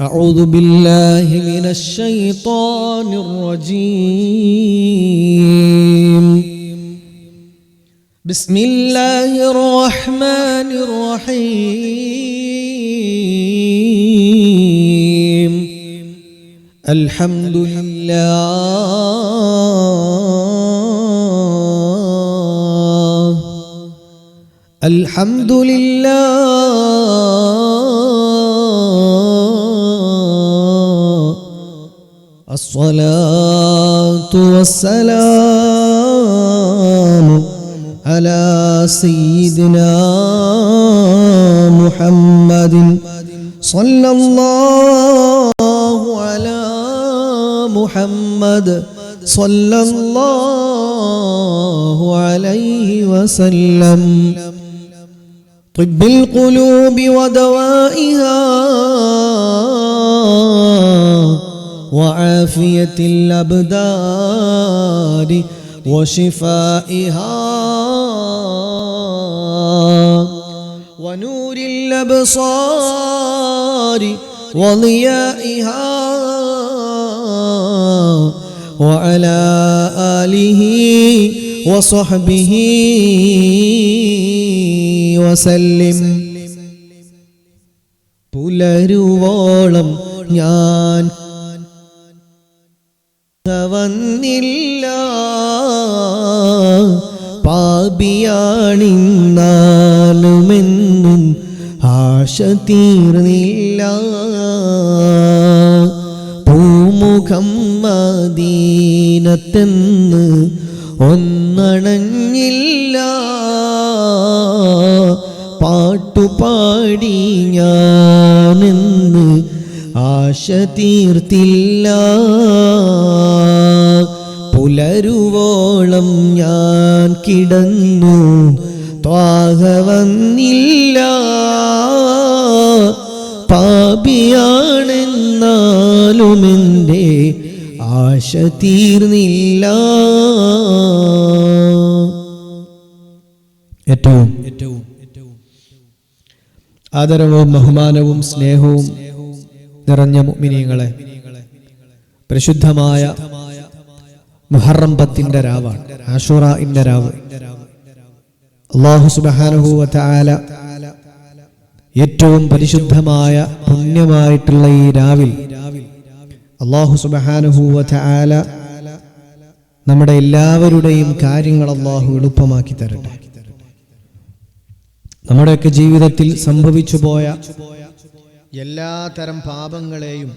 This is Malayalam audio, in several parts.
أعوذ بالله من الشيطان الرجيم. بسم الله الرحمن الرحيم. الحمد لله. الحمد لله. الصلاة والسلام على سيدنا محمد صلى الله على محمد صلى الله عليه وسلم. طب القلوب ودوائها وعافية الأبدان وشفائها ونور الأبصار وضيائها وعلى آله وصحبه وسلم പുലരുവോളം ഞാൻ വന്നില്ല. പാപിയാണിന്നാലുമെന്നും ആശ തീർന്നില്ല. പൂമുഖം മദീനത്തെന്ന് ഒന്നണഞ്ഞില്ല. പാട്ടുപാടി ഞാനെന്ന് ആശ തീർത്തില്ല. പുലരുവോളം ഞാൻ കിടന്നു. ത്വാഹ വന്നില്ല. പാപിയാണെന്നാലുമെന്റെ ആശ തീർന്നില്ല. ഏറ്റവും ഏറ്റവും. ആദരവും ബഹുമാനവും സ്നേഹവും നിറഞ്ഞ മുഅ്മിനീങ്ങളെ പരിശുദ്ധമായ മുഹറം പത്തിന്റെ രാവാണ് ആഷുറ ഇന്റെ രാവ്. അള്ളാഹു സുബ്ഹാനഹു വതആല ഏറ്റവും പരിശുദ്ധമായ പുണ്യമായിട്ടുള്ള ഈ രാവിൽ അള്ളാഹു സുബ്ഹാനഹു വതആല നമ്മുടെ എല്ലാവരുടെയും കാര്യങ്ങൾ അള്ളാഹു എളുപ്പമാക്കി തരട്ടെ. നമ്മുടെയൊക്കെ ജീവിതത്തിൽ സംഭവിച്ചു പോയ എല്ലാ തരം പാപങ്ങളെയും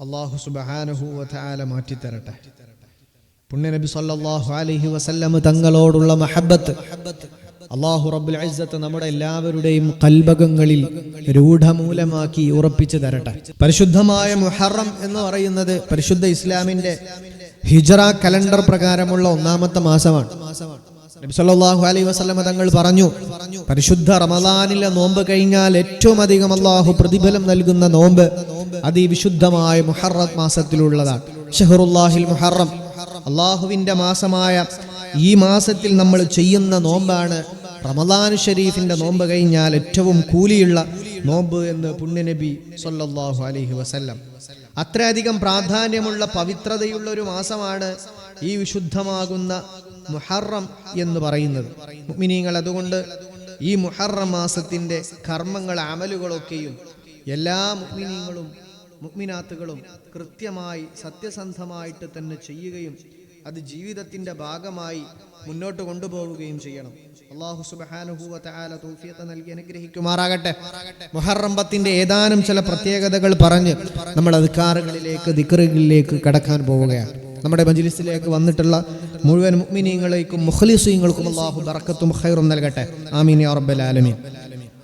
അള്ളാഹു സുബഹാനഹു വതആല മാറ്റിത്തരട്ടെ. പുണ്യനബി സല്ലാഹു അലഹി വസല്ലം തങ്ങളോടുള്ള മഹബത്ത് അള്ളാഹു റബ്ബുൽ ഇസ്സത്ത് നമ്മുടെ എല്ലാവരുടെയും കൽബകങ്ങളിൽ രൂഢമൂലമാക്കി ഉറപ്പിച്ചു തരട്ടെ. പരിശുദ്ധമായ മുഹറം എന്ന് പറയുന്നത് പരിശുദ്ധ ഇസ്ലാമിന്റെ ഹിജറ കലണ്ടർ പ്രകാരമുള്ള ഒന്നാമത്തെ മാസമാണ്. നബി സല്ലല്ലാഹു അലൈഹി വസല്ലം തങ്ങൾ പറഞ്ഞു പരിശുദ്ധ റമദാനിലെ നോമ്പ് കഴിഞ്ഞാൽ ഏറ്റവും അധികം അള്ളാഹു പ്രതിഫലം നൽകുന്ന നോമ്പ് അതിവിശുദ്ധമായ ഈ വിശുദ്ധമായ മുഹറം മാസത്തിലുള്ളതാണ്. ഷഹറുല്ലാഹിൽ മുഹറം. അള്ളാഹുവിന്റെ മാസമായ ഈ മാസത്തിൽ നമ്മൾ ചെയ്യുന്ന നോമ്പാണ് റമദാൻ ഷരീഫിന്റെ നോമ്പ് കഴിഞ്ഞാൽ ഏറ്റവും കൂലിയുള്ള നോമ്പ് എന്ന് പുണ്യനബി സല്ലല്ലാഹു അലൈഹി വസല്ലം. അത്രയധികം പ്രാധാന്യമുള്ള പവിത്രതയുള്ള ഒരു മാസമാണ് ഈ വിശുദ്ധമാകുന്ന മുഹറം എന്ന് പറയുന്നത്. മുഅ്മിനീങ്ങൾ അതുകൊണ്ട് ഈ മുഹറം മാസത്തിന്റെ കർമ്മങ്ങൾ അമലുകളൊക്കെയും എല്ലാ മുഅ്മിനീങ്ങളും മുഅ്മിനാത്തുകളും കൃത്യമായി സത്യസന്ധമായിട്ട് തന്നെ ചെയ്യുകയും അത് ജീവിതത്തിന്റെ ഭാഗമായി മുന്നോട്ട് കൊണ്ടുപോവുകയും ചെയ്യണം. അള്ളാഹു സുബ്ഹാനഹു വ തആല തൗഫീഖ് നൽകി അനുഗ്രഹിക്കുമാറാകട്ടെ. മുഹറം പത്തിന്റെ ഏതാനും ചില പ്രത്യേകതകൾ പറഞ്ഞ് നമ്മൾ അധികാരങ്ങളിലേക്ക് ദിക്റുകളിലേക്ക് കടക്കാൻ പോവുകയാണ്. നമ്മുടെ മജ്ലിസിലേക്ക് വന്നിട്ടുള്ള മുഴുവൻ മുഅ്മിനീങ്ങളേക്കും മുഖ്ലിസീങ്ങൾക്കും അള്ളാഹു ബറക്കത്തും ഖൈറും നൽകട്ടെ. ആമീൻ യാ റബ്ബൽ ആലമീൻ.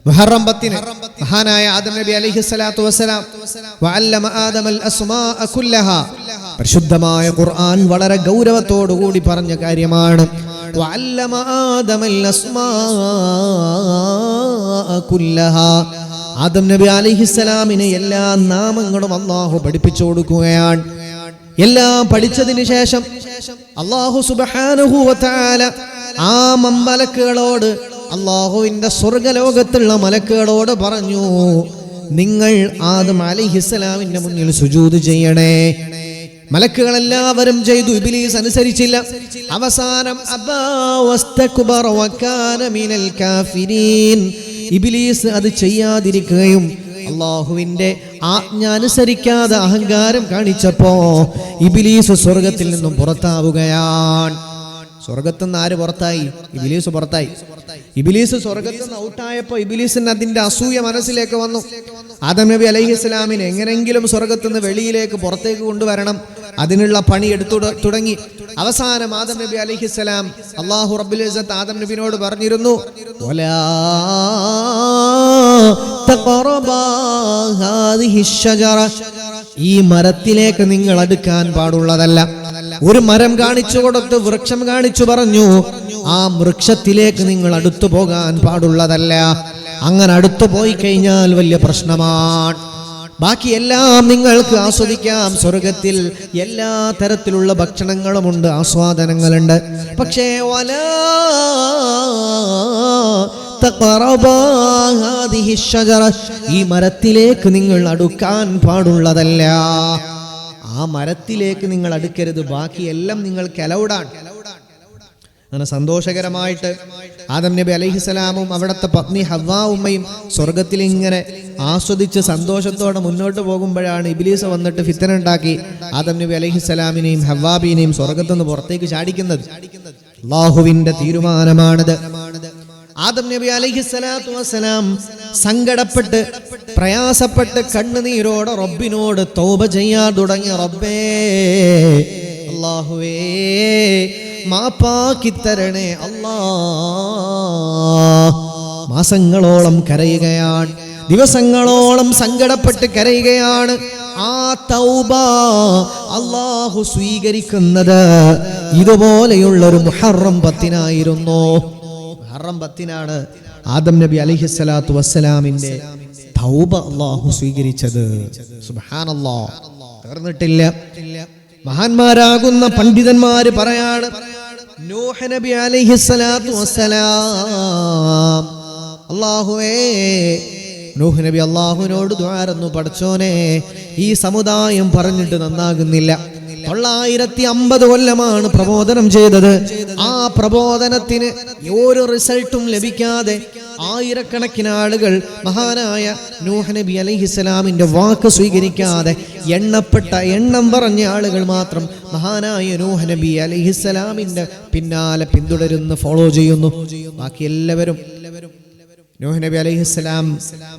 മുഹറം പത്തിന് മഹാനായ ആദം നബി അലൈഹി സ്വലാത്തു വസ്സലാം വഅല്ലമ ആദമൽ അസ്മാഅ കുല്ലഹ. പരിശുദ്ധമായ ഖുർആൻ വളരെ ഗൗരവത്തോടു കൂടി പറഞ്ഞ കാര്യമാണ്. വഅല്ലമ ആദമൽ അസ്മാഅ കുല്ലഹ. ആദം നബി അലൈഹിസ്സലാമിനെ എല്ലാ നാമങ്ങളും അള്ളാഹു പഠിപ്പിച്ചു കൊടുക്കുകയാണ്. എല്ലാം പഠിച്ചതിന് ശേഷം അള്ളാഹു സുബ്ഹാനഹു വതആല ആ മമ്പലക്കുകളോട് അള്ളാഹുവിന്റെ സ്വർഗലോകത്തുള്ള മലക്കുകളോട് പറഞ്ഞു നിങ്ങൾ ആദം അലിഹിസ്സലാമിന്റെ മുന്നിൽ സുജൂത് ചെയ്യണേ മലക്കുകളെല്ലാവരും ചെയ്തു ഇബിലീസ് അനുസരിച്ചില്ല അവസാനം. ഇബിലീസ് അത് ചെയ്യാതിരിക്കുകയും അള്ളാഹുവിന്റെ ആജ്ഞ അനുസരിക്കാതെ അഹങ്കാരം കാണിച്ചപ്പോ ഇബിലീസ് സ്വർഗത്തിൽ നിന്നും പുറത്താവുകയാണ്. സ്വർഗത്തു നിന്ന് ആര് പുറത്തായി? ഇബിലീസ് പുറത്തായി. ഇബിലീസ് സ്വർഗത്തു നിന്ന് ഔട്ടായപ്പോ ഇബിലീസിന് അതിന്റെ അസൂയ മനസ്സിലേക്ക് വന്നു. ആദം നബി അലൈഹി ഇസ്ലാമിന് എങ്ങനെങ്കിലും സ്വർഗത്തു നിന്ന് വെളിയിലേക്ക് പുറത്തേക്ക് കൊണ്ടുവരണം. അതിനുള്ള പണി എടുത്തു തുടങ്ങി. അവസാനം ആദം നബി അലൈഹി ഇസ്ലാം അള്ളാഹു റബുൽ ആദം നബിനോട് പറഞ്ഞിരുന്നു ഈ മരത്തിലേക്ക് നിങ്ങൾ അടുക്കാൻ പാടുള്ളതല്ല. ഒരു മരം കാണിച്ചു കൊടുത്ത് വൃക്ഷം കാണിച്ചു പറഞ്ഞു. ആ വൃക്ഷത്തിലേക്ക് നിങ്ങൾ അടുത്തു പോകാൻ പാടുള്ളതല്ല. അങ്ങനെ അടുത്തു പോയി കഴിഞ്ഞാൽ വലിയ പ്രശ്നമാണ്. ബാക്കി എല്ലാം നിങ്ങൾക്ക് ആസ്വദിക്കാം. സ്വർഗത്തിൽ എല്ലാ തരത്തിലുള്ള ഭക്ഷണങ്ങളുമുണ്ട് ആസ്വാദനങ്ങളുണ്ട്. പക്ഷേ വലാ. ഈ മരത്തിലേക്ക് നിങ്ങൾ അടുക്കാൻ പാടുള്ളതല്ല. ആ മരത്തിലേക്ക് നിങ്ങൾ അടുക്കരുത്. ബാക്കിയെല്ലാം നിങ്ങൾ അലൗഡാണ് അങ്ങനെ സന്തോഷകരമായിട്ട് ആദം നബി അലഹിസലാമും അവിടുത്തെ പത്നി ഹവ്വാ ഉമ്മയും സ്വർഗത്തിൽ ഇങ്ങനെ ആസ്വദിച്ച് സന്തോഷത്തോടെ മുന്നോട്ട് പോകുമ്പോഴാണ് ഇബിലീസ് വന്നിട്ട് ഫിത്തന ഉണ്ടാക്കി ആദം നബി അലഹിസലാമിനെയും ഹവാബിനെയും സ്വർഗത്തുനിന്ന് പുറത്തേക്ക് ചാടിക്കുന്നത്. അള്ളാഹുവിന്റെ തീരുമാനമാണിത്. ആദം നബി അലൈഹി സ്വലാത്തു വസ്സലാം സങ്കടപ്പെട്ട് പ്രയാസപ്പെട്ട് കണ്ണുനീരോട് റബ്ബിനോട് തോപ ചെയ്യാൻ തുടങ്ങി. റബ്ബേ അള്ളാഹുവേ മാപ്പാക്കി തരണേ മാസങ്ങളോളം കരയുകയാണ് ദിവസങ്ങളോളം സങ്കടപ്പെട്ട് കരയുകയാണ്. ആ തൗബ അള്ളാഹു സ്വീകരിക്കുന്നത് ഇതുപോലെയുള്ള ഒരു മുഹറം പത്തിനായിരുന്നു. മുഹറം പത്തിനാണ് ആദം നബി അലിഹിസ്സലാത്തു വസ്സലാമിന്റെ തൗബ സ്വീകരിച്ചത്. തീർന്നിട്ടില്ല. മഹാന്മാരാകുന്ന പണ്ഡിതന്മാര് പറയാണ് നൂഹ് നബി അലൈഹിസ്സലാത്തു വസ്സലാം. അള്ളാഹുവേ നൂഹ് നബി അള്ളാഹുവിനോട് ദ്വാരന്നു പഠിച്ചോനെ ഈ സമുദായം പറഞ്ഞിട്ട് നന്നാകുന്നില്ല. തൊള്ളായിരത്തി അമ്പത് കൊല്ലമാണ് പ്രബോധനം ചെയ്തത്. ആ പ്രബോധനത്തിന് ഒരു റിസൾട്ടും ലഭിക്കാതെ ആയിരക്കണക്കിന് ആളുകൾ മഹാനായ നൂഹ് നബി അലൈഹിസ്സലാമിന്റെ വാക്ക് സ്വീകരിക്കാതെ എണ്ണപ്പെട്ട എണ്ണം പറഞ്ഞ ആളുകൾ മാത്രം മഹാനായ നൂഹ് നബി അലൈഹിസ്സലാമിന്റെ പിന്നാലെ പിന്തുടരുന്ന് ഫോളോ ചെയ്യുന്നു. ബാക്കി എല്ലാവരും നൂഹ് നബി അലൈഹിസ്സലാം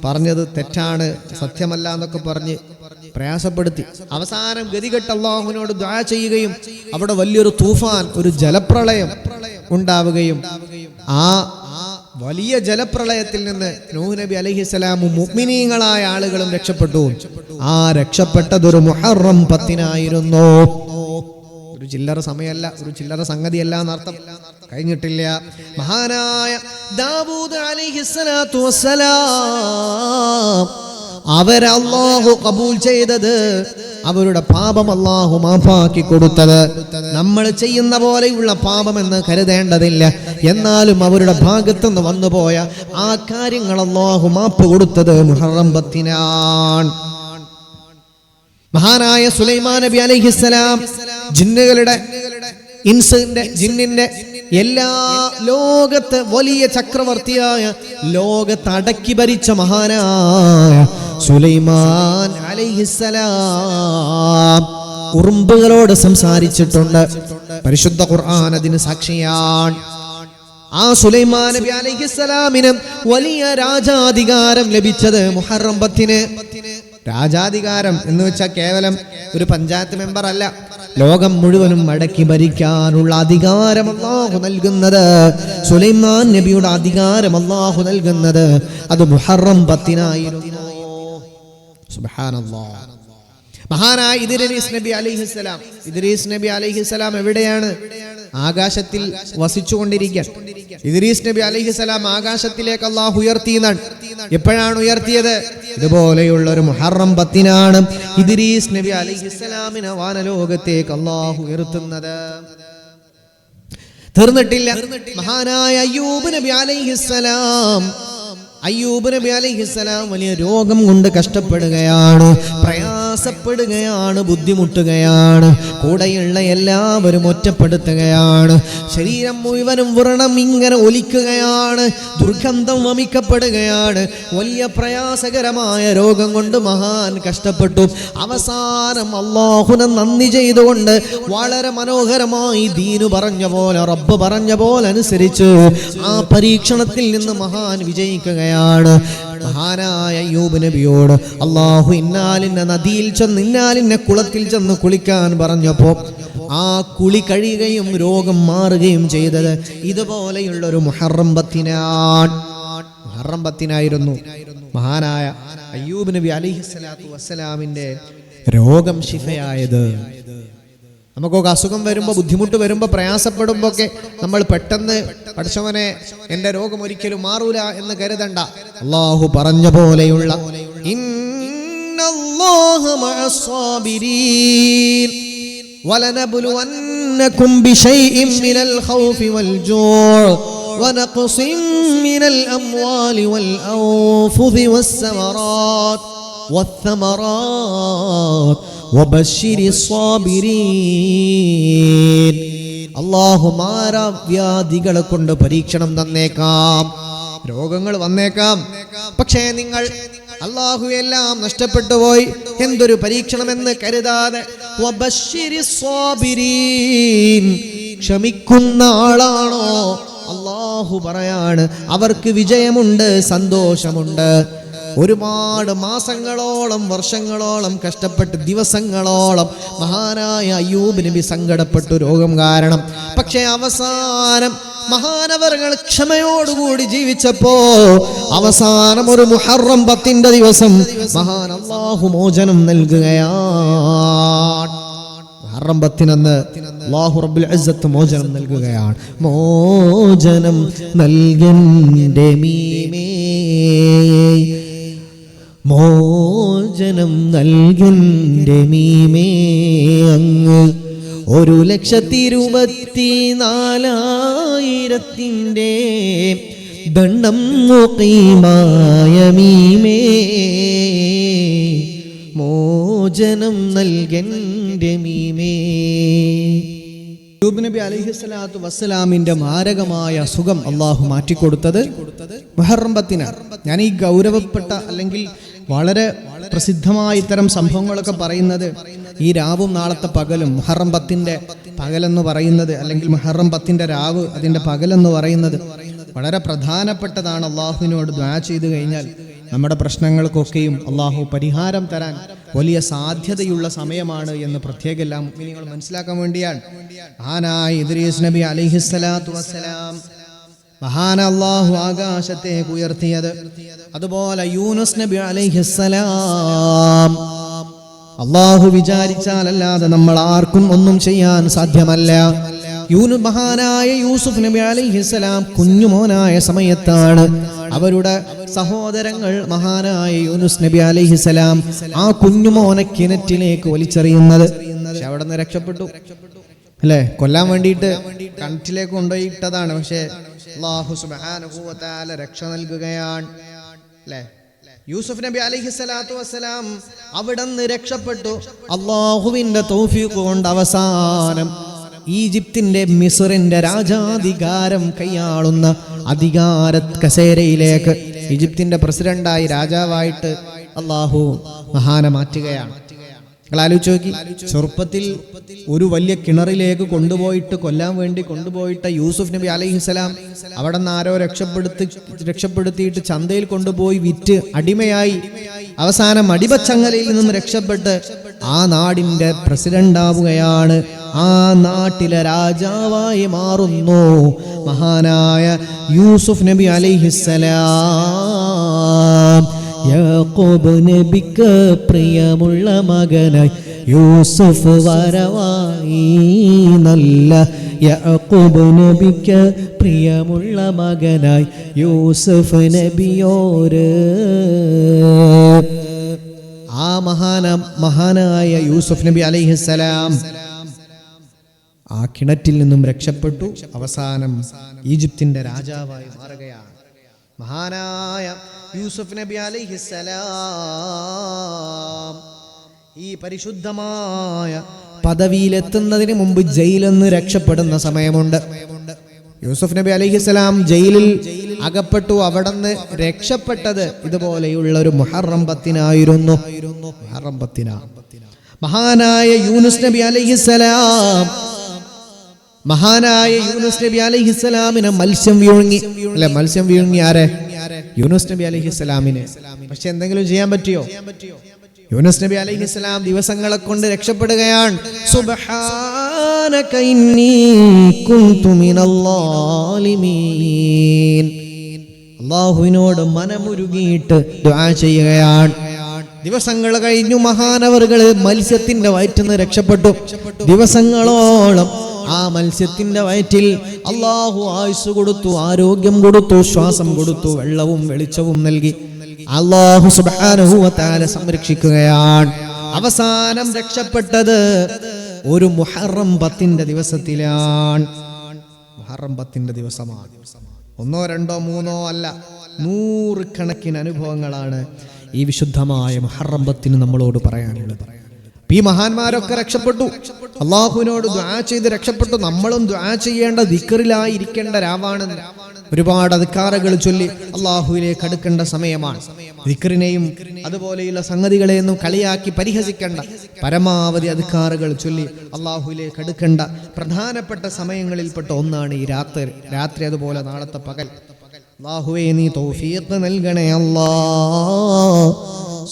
പറഞ്ഞത് തെറ്റാണ് സത്യമല്ല എന്നൊക്കെ പറഞ്ഞ് പ്രയാസപ്പെടുത്തി. അവസാനം ഗതികെട്ട് അള്ളാഹുവിനോട് ദ്വാ ചെയ്യുകയും അവിടെ വലിയൊരു തൂഫാൻ ഒരു ജലപ്രളയം ഉണ്ടാവുകയും ആ വലിയ ജലപ്രളയത്തിൽ നിന്ന് നൂഹ് നബി അലൈഹിസ്സലാമും മുഗ്മിനീങ്ങളായ ആളുകളും രക്ഷപ്പെട്ടു. ആ രക്ഷപ്പെട്ടതൊരു മുഹറം പത്തിനായിരുന്നു. ഒരു ചില്ലറ സമയമല്ല ഒരു ചില്ലറ സംഗതിയല്ല എന്നർത്ഥം. കഴിഞ്ഞിട്ടില്ല. മഹാനായ ദാവൂദ് അലൈഹിസ്സലാത്തു വസ്സലാം അവരെ അള്ളാഹു കബൂൽ ചെയ്തത്. അവരുടെ പാപം അല്ലാഹു മാഫാക്കി കൊടുത്തത്. നമ്മൾ ചെയ്യുന്ന പോലെയുള്ള പാപമെന്ന് കരുതേണ്ടതില്ല. എന്നാലും അവരുടെ ഭാഗത്തു നിന്ന് വന്നുപോയ ആ കാര്യങ്ങൾ അല്ലാഹു മാപ്പ് കൊടുത്തത് മുഹറം പത്തിനാണ്. മഹാനായ സുലൈമാൻ നബി അലൈഹിസ്സലാം ജിന്നുകളുടെ ഇൻസിന്റെ ജിന്നിന്റെ എല്ലാ ലോകത്ത് വലിയ ചക്രവർത്തിയായ ലോകത്ത് അടക്കി ഭരിച്ച മഹാനായ സുലൈമാൻ അലൈഹിസ്സലാം ഉറുമ്പുകളോട് സംസാരിച്ചിട്ടുണ്ട്. പരിശുദ്ധ ഖുർആൻ അതിന് സാക്ഷിയാണ്. ആ സുലൈമാൻ നബി അലൈഹിസ്സലാമിന് വലിയ രാജാധികാരം ലഭിച്ചത് മുഹറം പത്തിന് രാജാധികാരം എന്ന് വെച്ചാൽ കേവലം ഒരു പഞ്ചായത്ത് മെമ്പർ അല്ല. ലോകം മുഴുവനും മടക്കി ഭരിക്കാനുള്ള അധികാരം അള്ളാഹു നൽകുന്നത് സുലൈമാൻ നബിയുടെ അധികാരം അള്ളാഹു നൽകുന്നത് അത് മുഹറം പത്തിനായിരുന്നു മഹാനായ ഇദ്രീസ് നബി അലൈഹിസ്സലാം ഇദ്രീസ് നബി അലൈഹിസ്സലാം എവിടെയാണ്? ആകാശത്തിൽ വസിച്ചുകൊണ്ടിരിക്കാൻ. ഇദ്രീസ് നബി അലൈഹിസ്സലാം ആകാശത്തിലേക്ക് അള്ളാഹു ഉയർത്തിയെന്നാണ്. എപ്പോഴാണ് ഉയർത്തിയത്? ഇതുപോലെയുള്ള ഒരു മുഹറം പത്തിനാണ് ഇദ്രീസ് നബി അലൈഹിസ്സലാമിനെ വാനലോകത്തേക്ക് അള്ളാഹു ഉയർത്തുന്നത്. തീർന്നിട്ടില്ല. മഹാനായ അയ്യൂബ് നബി അലൈഹിസ്സലാം അയ്യൂബ് നബി അലൈഹിസ്സലാം വലിയ രോഗം കൊണ്ട് കഷ്ടപ്പെടുകയാണ്. പ്രയാസപ്പെടുകയാണ് ബുദ്ധിമുട്ടുകയാണ് കൂടെയുള്ള എല്ലാവരും ഒറ്റപ്പെടുത്തുകയാണ്. ശരീരം മുഴുവനും വ്രണം ഇങ്ങനെ ഒലിക്കുകയാണ് ദുർഗന്ധം വമിക്കപ്പെടുകയാണ്. വലിയ പ്രയാസകരമായ രോഗം കൊണ്ട് മഹാൻ കഷ്ടപ്പെട്ടു. അവസാനം അള്ളാഹുന നന്ദി ചെയ്തുകൊണ്ട് വളരെ മനോഹരമായി ദീനു പറഞ്ഞ പോലെ റബ്ബ് പറഞ്ഞ പോലെ അനുസരിച്ച് ആ പരീക്ഷണത്തിൽ നിന്ന് മഹാൻ വിജയിക്കുകയാണ്. മഹാനായ അയ്യൂബ് നബിയോട് അള്ളാഹു ഇന്നാലിന്റെ നദിയിൽ ചെന്ന് ഇന്നാലിന്റെ കുളത്തിൽ ചെന്ന് കുളിക്കാൻ പറഞ്ഞപ്പോ ആ കുളി കഴിയുകയും രോഗം മാറുകയും ചെയ്തത് ഇതുപോലെയുള്ള ഒരു മുഹറം മഹാനായ അയ്യൂബ് നബി അലിഹിസ്സലാത്തു വസ്സലാമിന്റെ രോഗം ശിഫയായത്. നമുക്കൊക്കെ അസുഖം വരുമ്പോൾ ബുദ്ധിമുട്ട് വരുമ്പോൾ പ്രയാസപ്പെടുമ്പോൾ ഒക്കെ നമ്മൾ പെട്ടെന്ന് പഠിച്ചവനെ എൻ്റെ രോഗം ഒരിക്കലും മാറൂല എന്ന് കരുതണ്ട അള്ളാഹു പറഞ്ഞ പോലെയുള്ള ഇന്നല്ലാഹ മഅസ്സാബിരീൻ ولنبلونكم بشيء من الخوف والجوع ونقص من الأموال والأنفس والثمرات والثمرات വബശിരി സ്വാബിരീൻ അള്ളാഹു മാരാവ്യാധികളെ കൊണ്ട് പരീക്ഷണം തന്നേക്കാം. രോഗങ്ങൾ വന്നേക്കാം. പക്ഷേ നിങ്ങൾ അള്ളാഹു എല്ലാം നഷ്ടപ്പെട്ടു പോയി. എന്തൊരു പരീക്ഷണമെന്ന് കരുതാതെ. ക്ഷമിക്കുന്ന ആളാണോ? അള്ളാഹു പറയാണ്. അവർക്ക് വിജയമുണ്ട് സന്തോഷമുണ്ട്. ഒരുപാട് മാസങ്ങളോളം വർഷങ്ങളോളം കഷ്ടപ്പെട്ട് ദിവസങ്ങളോളം മഹാനായ അയ്യൂബ് നബി സങ്കടപ്പെട്ടു രോഗം കാരണം. പക്ഷേ അവസാനം മഹാനവറുകൾ ക്ഷമയോടുകൂടി ജീവിച്ചപ്പോ അവസാനം ഒരു മുഹറം പത്തിന്റെ ദിവസം മഹാൻ അള്ളാഹു മോചനം നൽകുകയാണ്. പത്തിനന്ന് അള്ളാഹു റബ്ബുൽ മോചനം നൽകുകയാണ്. മോചനം നൽകൻ മീമേ. മോചനം നൽകിന്റെ മീമേ അങ്ങ് ഒരു ലക്ഷത്തി ഇരുപത്തി നാലായിരത്തിന്റെ ദണ്ഡം മുഖീമായ മീമേ. മോചനം നൽകന്റെ മീമേ. യൂബ് നബി അലൈഹിസ്സലാത്തു വസ്സലാമിന്റെ മാരകമായ അസുഖം അള്ളാഹു മാറ്റിക്കൊടുത്തത് മുഹറംബത്തിനാണ് ഞാൻ ഈ ഗൗരവപ്പെട്ട അല്ലെങ്കിൽ വളരെ പ്രസിദ്ധമായ ഇത്തരം സംഭവങ്ങളൊക്കെ പറയുന്നത് ഈ രാവും നാളത്തെ പകലും മുഹറം പത്തിന്റെ പകലെന്ന് പറയുന്നത് അല്ലെങ്കിൽ മുഹറം പത്തിന്റെ രാവ് അതിന്റെ പകലെന്ന് പറയുന്നത് വളരെ പ്രധാനപ്പെട്ടതാണ്. അള്ളാഹുവിനോട് ദ്വാ ചെയ്തു കഴിഞ്ഞാൽ നമ്മുടെ പ്രശ്നങ്ങൾക്കൊക്കെയും അള്ളാഹു പരിഹാരം തരാൻ വലിയ സാധ്യതയുള്ള സമയമാണ് എന്ന് പ്രത്യേക എല്ലാം മനസ്സിലാക്കാൻ വേണ്ടിയാണ്. ആനായി ഇദ്രീസ് നബി അലിഹിസ്സലാത്തു വസ്സലാം. മഹാന അള്ളാഹു ആകാശത്തേക്ക് ഉയർത്തിയത്. അതുപോലെ യൂനുസ് നബി അലൈഹിസ്സലാം. അള്ളാഹു വിചാരിച്ചാലല്ലാതെ നമ്മൾ ആർക്കും ഒന്നും ചെയ്യാൻ സാധ്യമല്ല. യൂനു മഹാനായ യൂസുഫ് നബി അലൈഹിസ്സലാം കുഞ്ഞുമോനായ സമയത്താണ് അവരുടെ സഹോദരങ്ങൾ മഹാനായ യൂനുസ് നബി അലൈഹിസ്സലാം ആ കുഞ്ഞുമോനെ കിണറ്റിലേക്ക് വലിച്ചെറിയുന്നത്. അവിടെ നിന്ന് രക്ഷപ്പെട്ടു. അല്ലേ? കൊല്ലാൻ വേണ്ടിയിട്ട് കിണറ്റിലേക്ക് കൊണ്ടുപോയി ഇട്ടതാണ് പക്ഷേ അള്ളാഹു തആല രക്ഷ നൽകുകയാണ്. അല്ലേ? യൂസുഫ് നബി അലഹി സ്വലാത്തു വസ്സലാം അവിടെ നിന്ന് രക്ഷപ്പെട്ടു. അള്ളാഹുവിന്റെ തോഫിക്ക് കൊണ്ട് അവസാനം ഈജിപ്തിന്റെ മിസറിന്റെ രാജാധികാരം കൈയാളുന്ന അധികാര കസേരയിലേക്ക് ഈജിപ്തിന്റെ പ്രസിഡന്റായി രാജാവായിട്ട് അള്ളാഹു മഹാന മാറ്റുകയാണ്. നിങ്ങൾ ആലോചിച്ച് നോക്കി. ചെറുപ്പത്തിൽ ഒരു വലിയ കിണറിലേക്ക് കൊണ്ടുപോയിട്ട് കൊല്ലാൻ വേണ്ടി കൊണ്ടുപോയിട്ട യൂസുഫ് നബി അലൈഹിസ്സലാം അവിടെ നിന്ന് ആരോ രക്ഷപ്പെടുത്തി രക്ഷപ്പെടുത്തിയിട്ട് ചന്തയിൽ കൊണ്ടുപോയി വിറ്റ് അടിമയായി അവസാനം അടിമച്ചങ്ങലയിൽ നിന്നും രക്ഷപ്പെട്ട് ആ നാടിന്റെ പ്രസിഡന്റ് ആവുകയാണ്. ആ നാട്ടിലെ രാജാവായി മാറുന്നു മഹാനായ യൂസുഫ് നബി അലൈഹിസ്സലാം യാക്കോബ് നബിക്ക് പ്രിയമുള്ള മകനായി. യൂസുഫ് വരവായി. നല്ല യാക്കോബ് നബിക്ക് പ്രിയമുള്ള മകനായി. യൂസുഫ് നബിയോര് ആ മഹാന മഹാനായ യൂസുഫ് നബി അലൈഹിസ്സലാം ആ കിണറ്റിൽ നിന്നും രക്ഷപ്പെട്ടു. അവസാനം ഈജിപ്തിന്റെ രാജാവായി മാറുകയാണ്. മഹാനായ യൂസുഫ് നബി അലൈഹിസ്സലാം ഈ പരിശുദ്ധമായ പദവിയിലെത്തുന്നതിന് മുമ്പ് ജയിലെന്ന് രക്ഷപ്പെടുന്ന സമയമുണ്ട്. യൂസുഫ് നബി അലൈഹിസ്സലാം ജയിലിൽ അകപ്പെട്ടു അവിടുന്ന് രക്ഷപ്പെട്ടത് ഇതുപോലെയുള്ള ഒരു മുഹറം പത്തിനായിരുന്നു മുഹറം മഹാനായ യൂനുസ് നബി അലൈഹിസ്സലാം മഹാനായ യൂനുസ് നബി അലൈഹിസ്സലാമിനെ മത്സ്യം വീഴുങ്ങി. അല്ലെ മത്സ്യം വീഴുങ്ങി ആരെ? യൂനുസ് നബി അലൈഹിസ്സലാമിനെ. പക്ഷെ എന്തെങ്കിലും ചെയ്യാൻ പറ്റിയോ? യൂനുസ് നബി അലൈഹിസ്സലാം ദിവസങ്ങളെ കൊണ്ട് രക്ഷപ്പെടുകയാണ്. അള്ളാഹുവിനോട് മനമുരുകിയിട്ട് ചെയ്യുകയാണ്. ദിവസങ്ങൾ കഴിഞ്ഞു മഹാനവറുകൾ മത്സ്യത്തിന്റെ നിന്ന് രക്ഷപ്പെട്ടു. ദിവസങ്ങളോളം ആ മത്സ്യത്തിന്റെ വയറ്റിൽ അള്ളാഹു ആയുസ് കൊടുത്തു ആരോഗ്യം കൊടുത്തു ശ്വാസം കൊടുത്തു വെള്ളവും വെളിച്ചവും നൽകി. അള്ളാഹു സുബാനുഭൂവത്താല സംരക്ഷിക്കുകയാണ്. അവസാനം രക്ഷപ്പെട്ടത് ഒരു മുഹറം പത്തിന്റെ ദിവസത്തിലാണ്. മുഹറം പത്തിന്റെ ദിവസമാണ്. ഒന്നോ രണ്ടോ മൂന്നോ അല്ല നൂറുകണക്കിന് അനുഭവങ്ങളാണ് ഈ വിശുദ്ധമായ മുഹറം പത്തിന് നമ്മളോട് പറയാനുള്ളത്. ഈ മഹാന്മാരൊക്കെ രക്ഷപ്പെട്ടു. അള്ളാഹുവിനോട് ദ്വാ ചെയ്ത് രക്ഷപ്പെട്ടു. നമ്മളും ദ്വാ ചെയ്യേണ്ട ദിക്കറിലായിരിക്കേണ്ട രാവാണ്. ഒരുപാട് അധികാരകൾ ചൊല്ലി അള്ളാഹുവിലേക്ക് അടുക്കേണ്ട സമയമാണ്. ദിക്കറിനെയും അതുപോലെയുള്ള സംഗതികളെയൊന്നും കളിയാക്കി പരിഹസിക്കേണ്ട പരമാവധി അധികാരകൾ ചൊല്ലി അള്ളാഹുവിലേക്ക് അടുക്കേണ്ട പ്രധാനപ്പെട്ട സമയങ്ങളിൽപ്പെട്ട ഒന്നാണ് ഈ രാത്രി. രാത്രി അതുപോലെ നാളത്തെ പകൽ. അള്ളാഹുവേ നീ തൗഫീഖ് നൽകണേ അല്ലാ.